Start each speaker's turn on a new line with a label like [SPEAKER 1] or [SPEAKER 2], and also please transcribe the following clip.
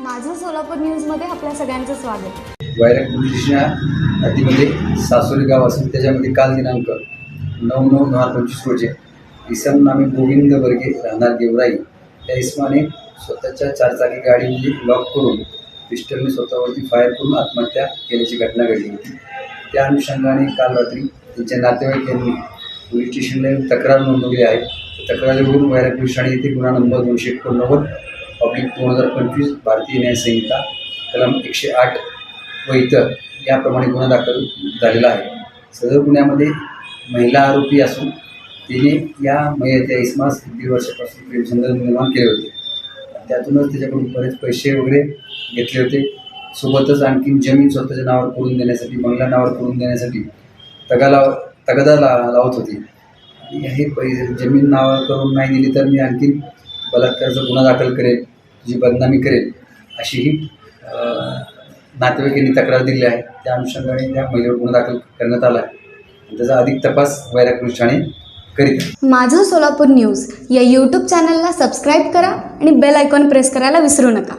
[SPEAKER 1] माझं सोलापूर न्यूजमध्ये आपल्या सगळ्यांचं स्वागत.
[SPEAKER 2] वैराग पोलीस स्टेशन हद्दीमध्ये सासोली गाव असून त्याच्यामध्ये काल दिनांक नऊ नऊ दोन हजार पंचवीस रोजी इसम नामे गोविंद वर्गे राहणार गेवराई. त्या इसमाने स्वतःच्या चारचाकी गाडीमध्ये लॉक करून पिस्टलने स्वतःवरती फायर करून आत्महत्या केल्याची घटना घडली होती. त्या अनुषंगाने काल रात्री त्यांच्या नातेवाईक यांनी पोलीस स्टेशनला तक्रार नोंदवली आहे. तक्रारीवरून वैराग पोलीस ठाणे येथे गुन्हा नंबर दोनशे एकोणनव्वद पब्लिक दोन हजार पंचवीस भारतीय न्याय संहिता कलम एकशे आठ व इतर याप्रमाणे गुन्हा दाखल झालेला आहे. सदर गुन्ह्यामध्ये महिला आरोपी असून तिने या मै त्या दीड वर्षापासून प्रेमसंबंध निर्माण केले होते. त्यातूनच त्याच्याकडून बरेच पैसे वगैरे घेतले होते. सोबतच आणखीन जमीन स्वतःच्या नावावर करून देण्यासाठी बंगला नावावर करून देण्यासाठी तगा लाव तगादा ला लावत होती. आणि हे पैसे जमीन नावावर करून नाही दिली तर मी आणखीन बलात्काराचा गुन्हा दाखल करेल जी बदनामी करेल अशीही नातेवाईकांनी तक्रार दिली आहे. त्या अनुषंगाने त्या महिलेवर गुन्हा दाखल करण्यात आला आहे. त्याचा अधिक तपास वैराग पोलीस ठाणे करीत
[SPEAKER 1] माझं सोलापूर न्यूज या यूट्यूब चॅनलला सबस्क्राईब करा आणि बेल आयकॉन प्रेस करायला विसरू नका.